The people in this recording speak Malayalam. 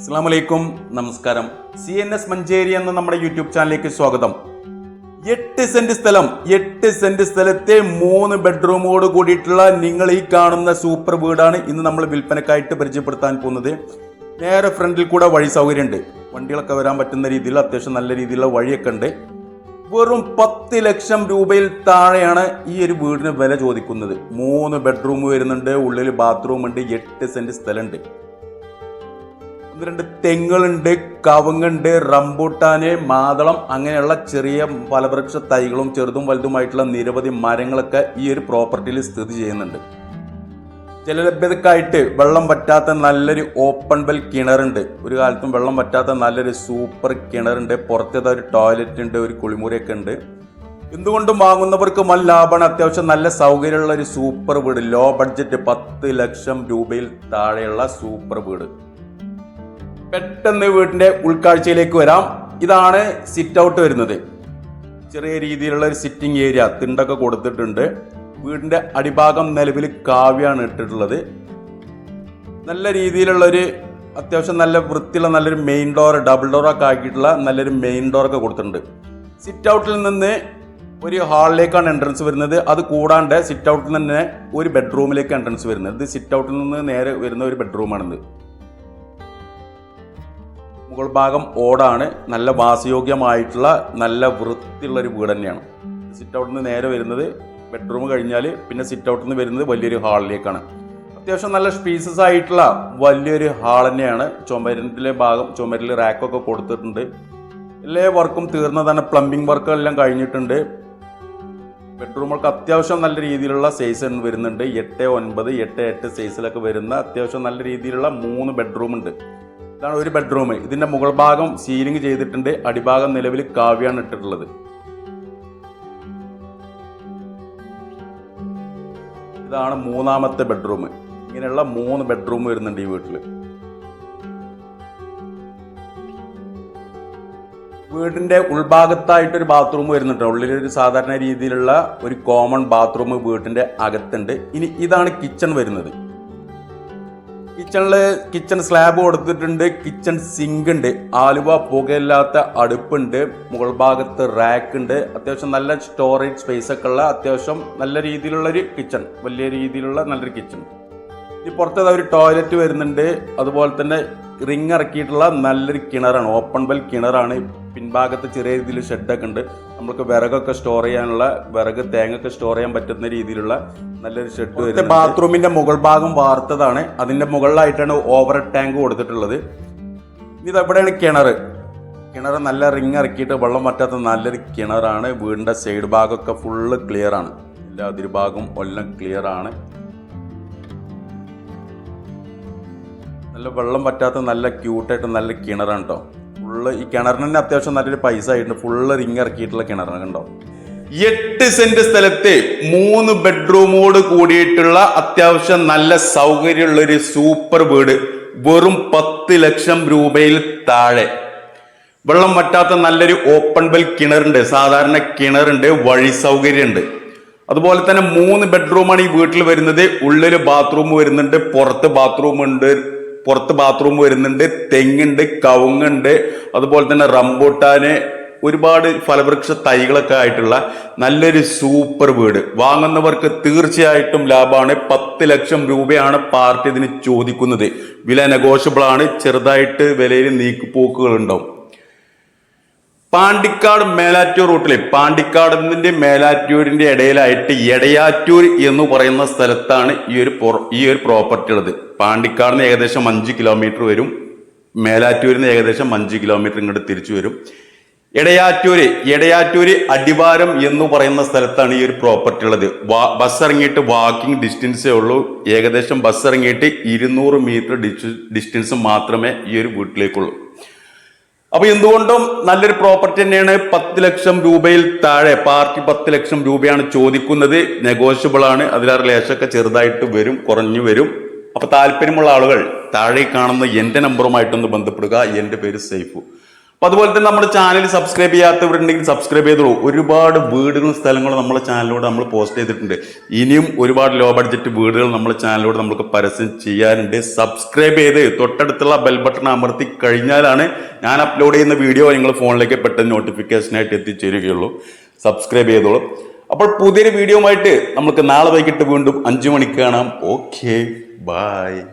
അസ്സാം നമസ്കാരം. സി എൻ എസ് മഞ്ചേരി എന്ന നമ്മുടെ യൂട്യൂബ് ചാനലിലേക്ക് സ്വാഗതം. എട്ട് സെന്റ് സ്ഥലം എട്ട് സെന്റ് സ്ഥലത്തെ മൂന്ന് ബെഡ്റൂമോട് കൂടിയിട്ടുള്ള നിങ്ങൾ ഈ കാണുന്ന സൂപ്പർ വീടാണ് ഇന്ന് നമ്മൾ വിൽപ്പനക്കായിട്ട് പരിചയപ്പെടുത്താൻ പോകുന്നത്. നേരെ ഫ്രണ്ടിൽ കൂടെ വഴി സൗകര്യമുണ്ട്. വണ്ടികളൊക്കെ വരാൻ പറ്റുന്ന രീതിയിൽ അത്യാവശ്യം നല്ല രീതിയിലുള്ള വഴിയൊക്കെ ഉണ്ട്. വെറും പത്ത് ലക്ഷം രൂപയിൽ താഴെയാണ് ഈ ഒരു വീടിന് വില ചോദിക്കുന്നത്. മൂന്ന് ബെഡ്റൂം വരുന്നുണ്ട് ഉള്ളിൽ ബാത്റൂം ഉണ്ട് എട്ട് സെന്റ് സ്ഥലമുണ്ട്. ഒന്ന് രണ്ട് തെങ്ങുകളുണ്ട് കവുങ്ങുണ്ട് റംബൂട്ടാന് മാതളം അങ്ങനെയുള്ള ചെറിയ ഫലവൃക്ഷ തൈകളും ചെറുതും വലുതുമായിട്ടുള്ള നിരവധി മരങ്ങളൊക്കെ ഈ ഒരു പ്രോപ്പർട്ടിയിൽ സ്ഥിതി ചെയ്യുന്നുണ്ട്. ജലലഭ്യതക്കായിട്ട് വെള്ളം പറ്റാത്ത നല്ലൊരു ഓപ്പൺ വെൽ കിണറുണ്ട്. ഒരു കാലത്തും വെള്ളം പറ്റാത്ത നല്ലൊരു സൂപ്പർ കിണറുണ്ട്. പുറത്തേത് ഒരു ടോയ്ലറ്റ് ഉണ്ട് ഒരു കുളിമുറിയൊക്കെ ഉണ്ട്. എന്തുകൊണ്ടും വാങ്ങുന്നവർക്ക് വൻ ലാഭമാണ്. അത്യാവശ്യം നല്ല സൗകര്യമുള്ള ഒരു സൂപ്പർ വീട്. ലോ ബഡ്ജറ്റ് പത്ത് ലക്ഷം രൂപയിൽ താഴെയുള്ള സൂപ്പർ വീട്. പെട്ടെന്ന് വീട്ടിന്റെ ഉൾക്കാഴ്ചയിലേക്ക് വരാം. ഇതാണ് സിറ്റ് ഔട്ട് വരുന്നത്. ചെറിയ രീതിയിലുള്ള ഒരു സിറ്റിംഗ് ഏരിയ തിണ്ടൊക്കെ കൊടുത്തിട്ടുണ്ട്. വീടിന്റെ അടിഭാഗം നിലവിൽ കാവ്യാണ് ഇട്ടിട്ടുള്ളത്. നല്ല രീതിയിലുള്ളൊരു അത്യാവശ്യം നല്ല വൃത്തിയുള്ള നല്ലൊരു മെയിൻ ഡോർ ഡബിൾ ഡോറൊക്കെ ആക്കിയിട്ടുള്ള നല്ലൊരു മെയിൻ ഡോറൊക്കെ കൊടുത്തിട്ടുണ്ട്. സിറ്റ് ഔട്ടിൽ നിന്ന് ഒരു ഹാളിലേക്കാണ് എൻട്രൻസ് വരുന്നത്. അത് കൂടാണ്ട് സിറ്റ് ഔട്ടിൽ നിന്ന് തന്നെ ഒരു ബെഡ്റൂമിലേക്ക് എൻട്രൻസ് വരുന്നത്. ഇത് സിറ്റ് ഔട്ടിൽ നിന്ന് നേരെ വരുന്ന ഒരു ബെഡ്റൂമാണിത് മുകൾ ഭാഗം ഓടാണ്. നല്ല വാസയോഗ്യമായിട്ടുള്ള നല്ല വൃത്തിയുള്ള ഒരു വീട് തന്നെയാണ്. സിറ്റ് ഔട്ടിൽ നിന്ന് നേരെ വരുന്നത് ബെഡ്റൂം കഴിഞ്ഞാൽ പിന്നെ സിറ്റ് ഔട്ടിൽ നിന്ന് വരുന്നത് വലിയൊരു ഹാളിലേക്കാണ് അത്യാവശ്യം നല്ല സ്പീസസ് ആയിട്ടുള്ള വലിയൊരു ഹാൾ തന്നെയാണ്. ചുമരിന്റെ ഭാഗം ചുമരിൽ റാക്കൊക്കെ കൊടുത്തിട്ടുണ്ട്. എല്ലാ വർക്കും തീർന്നതാണ് പ്ലംബിംഗ് വർക്കുകളെല്ലാം കഴിഞ്ഞിട്ടുണ്ട്. ബെഡ്റൂമുകൾക്ക് അത്യാവശ്യം നല്ല രീതിയിലുള്ള സൈസ് വരുന്നുണ്ട്. എട്ട് ഒൻപത് എട്ട് എട്ട് സൈസിലൊക്കെ വരുന്ന അത്യാവശ്യം നല്ല രീതിയിലുള്ള മൂന്ന് ബെഡ്റൂം ഉണ്ട്. ഇതാണ് ഒരു ബെഡ്റൂം ഇതിന്റെ മുകൾ ഭാഗം സീലിംഗ് ചെയ്തിട്ടുണ്ട്. അടിഭാഗം നിലവിൽ കാവ്യാണ് ഇട്ടിട്ടുള്ളത്. ഇതാണ് മൂന്നാമത്തെ ബെഡ്റൂം ഇങ്ങനെയുള്ള മൂന്ന് ബെഡ്റൂം വരുന്നുണ്ട് ഈ വീട്ടിൽ വീടിന്റെ ഉൾഭാഗത്തായിട്ടൊരു ബാത്റൂം വരുന്നുണ്ട്. ഉള്ളിൽ ഒരു സാധാരണ രീതിയിലുള്ള ഒരു കോമൺ ബാത്റൂം വീട്ടിന്റെ അകത്തുണ്ട്. ഇനി ഇതാണ് കിച്ചൺ വരുന്നത്. കിച്ചണിൽ കിച്ചൺ സ്ലാബ് കൊടുത്തിട്ടുണ്ട് കിച്ചൺ സിങ്ക് ഉണ്ട് ആലുവ പുകയില്ലാത്ത അടുപ്പുണ്ട് മുകൾ ഭാഗത്ത് റാക്ക് ഉണ്ട് അത്യാവശ്യം നല്ല സ്റ്റോറേജ് സ്പേസ് ഒക്കെ ഉള്ള അത്യാവശ്യം നല്ല രീതിയിലുള്ള ഒരു കിച്ചൺ വലിയ രീതിയിലുള്ള നല്ലൊരു കിച്ചൺ ഈ പുറത്തത് ഒരു ടോയ്ലറ്റ് വരുന്നുണ്ട് അതുപോലെ തന്നെ റിങ് ഇറക്കിയിട്ടുള്ള നല്ലൊരു കിണറാണ് ഓപ്പൺ വെൽ കിണറാണ് പിൻഭാഗത്ത് ചെറിയ രീതിയിൽ ഷെഡൊക്കെ ഉണ്ട്. നമുക്ക് വിറകൊക്കെ സ്റ്റോർ ചെയ്യാനുള്ള വിറക് തേങ്ങൊക്കെ സ്റ്റോർ ചെയ്യാൻ പറ്റുന്ന രീതിയിലുള്ള നല്ലൊരു ഷെഡ് വരുന്നത് ബാത്റൂമിന്റെ മുകൾ ഭാഗം വാർത്തതാണ്. അതിന്റെ മുകളിലായിട്ടാണ് ഓവർ ടാങ്ക് കൊടുത്തിട്ടുള്ളത്. ഇത് എവിടെയാണ് കിണർ? കിണർ നല്ല റിങ് ഇറക്കിയിട്ട് വെള്ളം പറ്റാത്ത നല്ലൊരു കിണറാണ്. വീടിന്റെ സൈഡ് ഭാഗമൊക്കെ ഫുള്ള് ക്ലിയർ ആണ്. എല്ലാ അതിരുഭാഗവും എല്ലാം ക്ലിയർ ആണ്. നല്ല വെള്ളം പറ്റാത്ത നല്ല ക്യൂട്ടായിട്ട് നല്ല കിണറാണ് കേട്ടോ ഫുള്ള് ഈ കിണറിന് തന്നെ അത്യാവശ്യം നല്ലൊരു പൈസ ആയിട്ടുണ്ട്. ഫുള്ള് റിങ് ഇറക്കിയിട്ടുള്ള കിണറിന് കണ്ടോ എട്ട് സെന്റ് സ്ഥലത്തെ മൂന്ന് ബെഡ്റൂമോട് കൂടിയിട്ടുള്ള അത്യാവശ്യം നല്ല സൗകര്യമുള്ള ഒരു സൂപ്പർ വീട്. വെറും പത്ത് ലക്ഷം രൂപയിൽ താഴെ. വെള്ളം വറ്റാത്ത നല്ലൊരു ഓപ്പൺ ബെൽ കിണറുണ്ട്. സാധാരണ കിണറുണ്ട് വഴി സൗകര്യമുണ്ട്. അതുപോലെ തന്നെ മൂന്ന് ബെഡ്റൂമാണ് ഈ വീട്ടിൽ വരുന്നത്. ഉള്ളിൽ ബാത്റൂം വരുന്നുണ്ട് പുറത്ത് ബാത്റൂം ഉണ്ട്. പുറത്ത് ബാത്റൂം വരുന്നുണ്ട് തെങ്ങുണ്ട് കവുങ്ങുണ്ട് അതുപോലെ തന്നെ റംബൂട്ടാന് ഒരുപാട് ഫലവൃക്ഷ തൈകളൊക്കെ ആയിട്ടുള്ള നല്ലൊരു സൂപ്പർ വീട്. വാങ്ങുന്നവർക്ക് തീർച്ചയായിട്ടും ലാഭമാണ് പത്ത് ലക്ഷം രൂപയാണ് പാർട്ടി ഇതിന് ചോദിക്കുന്നത്. വില നെഗോഷ്യബിൾ ആണ്. ചെറുതായിട്ട് വിലയിൽ നീക്കുപോക്കുകൾ ഉണ്ടാവും പാണ്ടിക്കാട് മേലാറ്റൂർ റൂട്ടിലെ പാണ്ടിക്കാടിന്റെ മേലാറ്റൂരിന്റെ ഇടയിലായിട്ട് എടയാറ്റൂർ എന്ന് പറയുന്ന സ്ഥലത്താണ് ഈ ഒരു ഈ ഒരു പ്രോപ്പർട്ടി ഉള്ളത്. പാണ്ടിക്കാടിന് ഏകദേശം അഞ്ച് കിലോമീറ്റർ വരും. മേലാറ്റൂരിന് ഏകദേശം അഞ്ച് കിലോമീറ്റർ ഇങ്ങോട്ട് തിരിച്ചു വരും. എടയാറ്റൂര് എടയാറ്റൂര് അടിവാരം എന്ന് പറയുന്ന സ്ഥലത്താണ് ഈ ഒരു പ്രോപ്പർട്ടി ഉള്ളത്. ബസ് ഇറങ്ങിയിട്ട് വാക്കിംഗ് ഡിസ്റ്റൻസേ ഉള്ളൂ. ഏകദേശം ബസ് ഇറങ്ങിയിട്ട് ഇരുന്നൂറ് മീറ്റർ ഡിസ്റ്റൻസ് മാത്രമേ ഈ ഒരു വീട്ടിലേക്കുള്ളൂ. അപ്പൊ എന്തുകൊണ്ടും നല്ലൊരു പ്രോപ്പർട്ടി തന്നെയാണ് പത്ത് ലക്ഷം രൂപയിൽ താഴെ പാർട്ടി പത്ത് ലക്ഷം രൂപയാണ് ചോദിക്കുന്നത്. നെഗോഷ്യബിൾ ആണ്. അതിലാ ലേശമൊക്കെ ചെറുതായിട്ട് വരും കുറഞ്ഞു വരും. അപ്പൊ താല്പര്യമുള്ള ആളുകൾ താഴെ കാണുന്ന എന്റെ നമ്പറുമായിട്ടൊന്ന് ബന്ധപ്പെടുക. എന്റെ പേര് സൈഫു. അപ്പൊ അതുപോലെ തന്നെ നമ്മുടെ ചാനൽ സബ്സ്ക്രൈബ് ചെയ്യാത്തവരുണ്ടെങ്കിൽ സബ്സ്ക്രൈബ് ചെയ്തോളൂ. ഒരുപാട് വീടുകളും സ്ഥലങ്ങളും നമ്മുടെ ചാനലിലൂടെ നമ്മൾ പോസ്റ്റ് ചെയ്തിട്ടുണ്ട്. ഇനിയും ഒരുപാട് ലോ ബഡ്ജറ്റ് വീടുകൾ നമ്മുടെ ചാനലിലൂടെ നമുക്ക് പരസ്യം ചെയ്യാനുണ്ട്. സബ്സ്ക്രൈബ് ചെയ്ത് തൊട്ടടുത്തുള്ള ബെൽ ബട്ടൺ അമർത്തി കഴിഞ്ഞാലാണ് ഞാൻ അപ്ലോഡ് ചെയ്യുന്ന വീഡിയോ നിങ്ങൾ ഫോണിലേക്ക് പെട്ടെന്ന് നോട്ടിഫിക്കേഷനായിട്ട് എത്തിച്ചേരുകയുള്ളൂ. സബ്സ്ക്രൈബ് ചെയ്തോളൂ. അപ്പോൾ പുതിയൊരു വീഡിയോ ആയിട്ട് നമുക്ക് നാളെ വൈകിട്ട് വീണ്ടും അഞ്ചു മണിക്ക് കാണാം. Okay bye